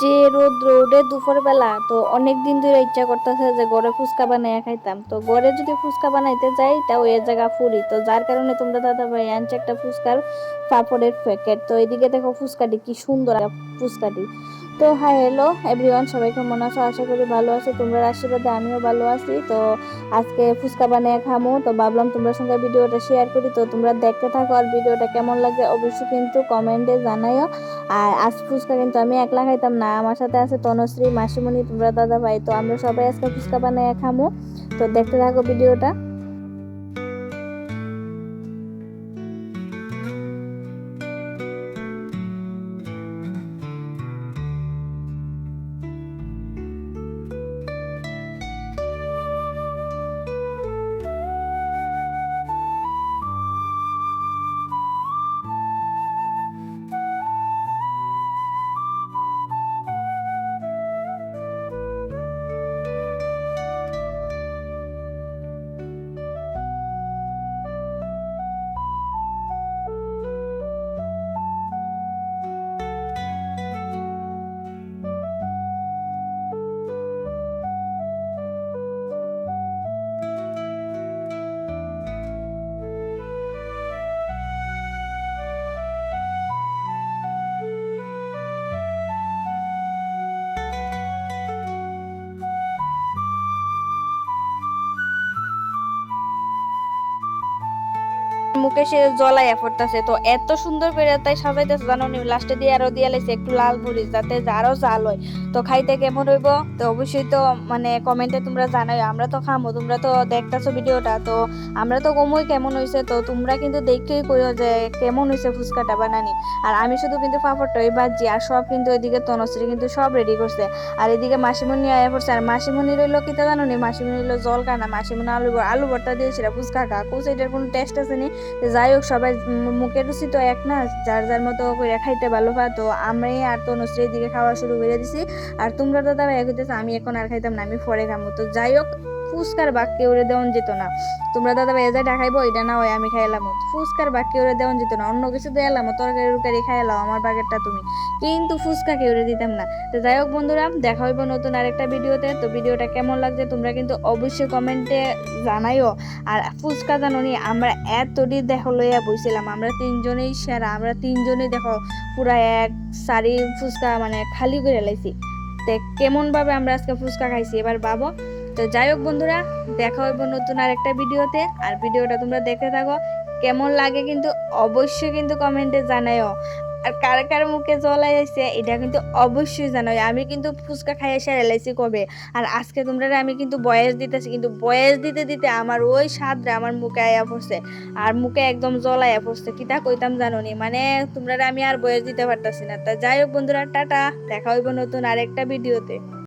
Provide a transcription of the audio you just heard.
যে রোদ রোদে দুপুর বেলা তো অনেক দিন ধরে ইচ্ছা করতেছে যে ঘরে ফুচকা বানাইয়া খাইতাম। তো ঘরে যদি ফুচকা বানাইতে যাই, তাও এ জায়গা ফুরি। তো যার কারণে তোমরা দাদা ভাই আনছে একটা ফুচকার পাপড়ের প্যাকেট তো এদিকে দেখো ফুচকাটি কি সুন্দর ফুচকাটি। তো হাই হ্যালো এভরিওয়ান সবাই কেমন আছো? আশা করি ভালো আছো। তোমরা আশীর্বাদে আমিও ভালো আছি। তো আজকে ফুচকা বানিয়ে খামো। তো ভাবলাম তোমরা সঙ্গে ভিডিওটা শেয়ার করি। তো তোমরা দেখতে থাকো আর ভিডিওটা কেমন লাগে অবশ্যই কিন্তু কমেন্টে জানাইও। আর আজ ফুচকা কিন্তু আমি একলা খাইতাম না, আমার সাথে আছে তনুশ্রী, মাসিমণি, তোমরা দাদা ভাই তো আমরা সবাই আজকে ফুচকা বানিয়ে খামো। তো দেখতে থাকো ভিডিওটা। মুখে সে জ্বলাইয়া পড়তাছে তো এত সুন্দর করে তাই সাজাইতেছে, জানো নি? লাস্টে দিয়ে আরও দিয়ে লাইছে একটু লাল মরিচ, যাতে আরও জাল হয়। তো খাইতে কেমন হইব? তো অবশ্যই তো মানে কমেন্টে তোমরা জানাই। আমরা তো খামো, তোমরা তো দেখতাছো ভিডিওটা। তো আমরা তো কমই কেমন হইছে, তো তোমরা কিন্তু দেখতেই কইও যে কেমন হইছে ফুচকাটা বানানি। আর আমি শুধু কিন্তু পাপড়টাই বাজি আর সব কিন্তু ওইদিকে তনশ্রী কিন্তু সব রেডি করছে। আর এদিকে মাসিমণি আয়া পড়ছে। আর মাসিমণি রইল কিতা জানো নি? মাসিমণি রইল জল কানা মাসিমণি আলু আলু ভর্তা দিয়েছিল ফুচকা খা। কোচ এটার কোনো টেস্ট আছে নি? যাই হোক, সবাই মুখে রুচি তো এক না, যার যার মতো করে খাইতে ভালো পা তো আমি আর তো নসরির দিকে খাওয়া শুরু করে দিছি। আর তোমরা তো দাদা এক হইতেছে আমি এখন আর খাইতাম না, আমি ফরে খামো। তো যাই হোক, ফুচকার বাক্যে ওরে দেওয়ান যেত না। তোমরা দাদা ভাই এজাই খাইবো, এটা না হয় আমি খাইলাম ফুচকার বাক্যে ওরে দেওয়ান যেত না, অন্য কিছু দিয়ে এলাম তরকারি টরকারি খাইলাম আমার বাগেরটা তুমি। কিন্তু ফুচকা কেউ দিতাম না। তো যাই হোক বন্ধুরা, দেখা হইব নতুন আরেকটা ভিডিওতে। তো ভিডিওটা কেমন লাগছে তোমরা কিন্তু অবশ্যই কমেন্টে জানাইও। আর ফুচকা জানোনি, আমরা এতটি দেখো লইয়া বইছিলাম, আমরা তিনজনেই সেরা, আমরা তিনজনেই দেখো পুরা এক সারি ফুচকা মানে খালি করে লাইছি। তো কেমনভাবে আমরা আজকে ফুচকা খাইছি এবার ভাবো। তো যাই হোক বন্ধুরা, দেখা হইব নতুন আরেকটা ভিডিওতে। আর ভিডিওটা তোমরা দেখতে থাকো, কেমন লাগে কিন্তু অবশ্যই কিন্তু কমেন্টে জানাইও। আর কার কার মুখে জলাই আছে এটা কিন্তু অবশ্যই জানাই আমি কিন্তু ফুচকা খাই এসে এলাইছি কবে? আর আজকে তোমরা আমি কিন্তু বয়স দিতেছি, কিন্তু বয়স দিতে দিতে আমার ওই স্বাদরা আমার মুখে আয়া পড়ছে। আর মুখে একদম জলাই পড়ছে কিতা কইতাম জানো নি মানে তোমরা আমি আর বয়স দিতে পারতাছি না। তা যাই হোক বন্ধুরা, টাটা। দেখা হইব নতুন আরেকটা ভিডিওতে